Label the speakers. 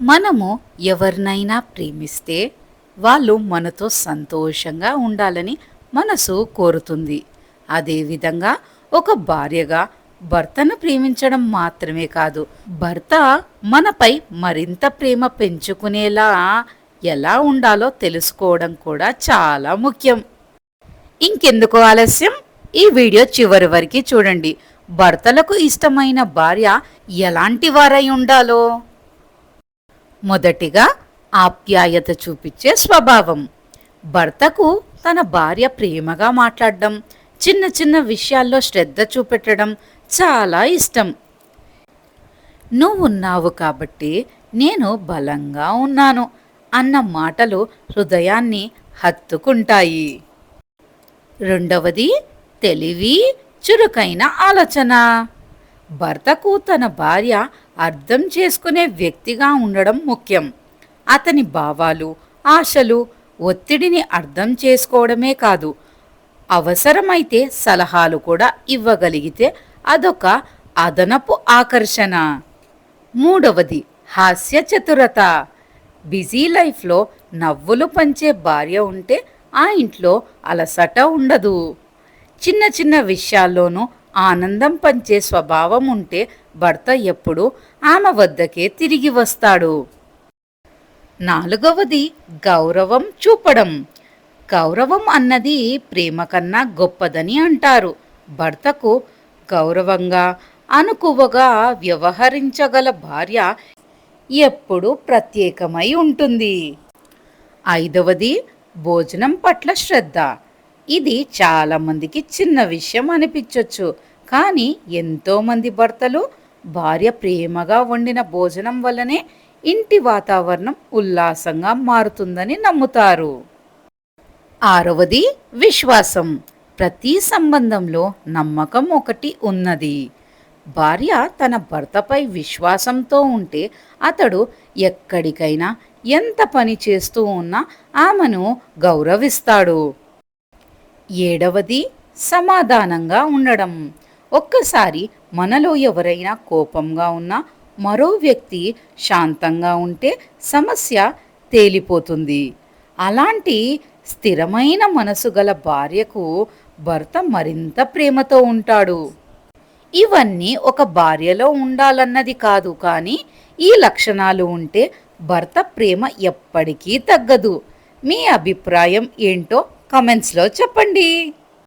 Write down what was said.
Speaker 1: మనము ఎవరినైనా ప్రేమిస్తే వాళ్ళు మనతో సంతోషంగా ఉండాలని మనసు కోరుతుంది. అదేవిధంగా ఒక భార్యగా భర్తను ప్రేమించడం మాత్రమే కాదు భర్త మనపై మరింత ప్రేమ పెంచుకునేలా ఎలా ఉండాలో తెలుసుకోవడం కూడా చాలా ముఖ్యం. ఇంకెందుకు ఆలస్యం? ఈ వీడియో చివరి వరకు చూడండి. భర్తలకు ఇష్టమైన భార్య ఎలాంటి వారై ఉండాలో? మొదటిగా ఆప్యాయత చూపించే స్వభావం. భర్తకు తన భార్య ప్రేమగా మాట్లాడడం చిన్న చిన్న విషయాల్లో శ్రద్ధ చూపెట్టడం చాలా ఇష్టం. నువ్వున్నావు కాబట్టి నేను బలంగా ఉన్నాను అన్న మాటలు హృదయాన్ని హత్తుకుంటాయి. రెండవది తెలివి చురుకైన ఆలోచన. భర్తకు తన భార్య అర్థం చేసుకునే వ్యక్తిగా ఉండడం ముఖ్యం. అతని భావాలు ఆశలు ఒత్తిడిని అర్థం చేసుకోవడమే కాదు. అవసరమైతే సలహాలు కూడా ఇవ్వగలిగితే అదొక అదనపు ఆకర్షణ. మూడవది హాస్య చతురత. బిజీ లైఫ్లో నవ్వులు పంచే భార్య ఉంటే ఆ ఇంట్లో అలసట ఉండదు. చిన్న చిన్న విషయాల్లోనూ ఆనందం పంచే స్వభావం ఉంటే భర్త ఎప్పుడు ఆమె వద్దకే తిరిగి వస్తాడు. నాలుగవది గౌరవం చూపడం. గౌరవం అన్నది ప్రేమ కన్నా గొప్పదని అంటారు. భర్తకు గౌరవంగా అనుకువగా వ్యవహరించగల భార్య ఎప్పుడూ ప్రత్యేకమై ఉంటుంది. ఐదవది భోజనం పట్ల శ్రద్ధ. ఇది చాలామందికి చిన్న విషయం అనిపించవచ్చు కానీ ఎంతోమంది భర్తలు భార్య ప్రేమగా వండిన భోజనం వల్లనే ఇంటి వాతావరణం ఉల్లాసంగా మారుతుందని నమ్ముతారు. ఆరవది విశ్వాసం. ప్రతి సంబంధంలో నమ్మకం ఒకటి ఉన్నది. భార్య తన భర్తపై విశ్వాసంతో ఉంటే అతడు ఎక్కడికైనా ఎంత పని చేస్తూ ఉన్నా ఆమెను గౌరవిస్తాడు. ఏడవది సమాధానంగా ఉండడం. ఒక్కసారి మనలో ఎవరైనా కోపంగా ఉన్నా మరో వ్యక్తి శాంతంగా ఉంటే సమస్య తేలిపోతుంది. అలాంటి స్థిరమైన మనసు గల భార్యకు భర్త మరింత ప్రేమతో ఉంటాడు. ఇవన్నీ ఒక భార్యలో ఉండాలన్నది కాదు కానీ ఈ లక్షణాలు ఉంటే భర్త ప్రేమ ఎప్పటికీ తగ్గదు. మీ అభిప్రాయం ఏంటో కమెంట్స్లో చెప్పండి.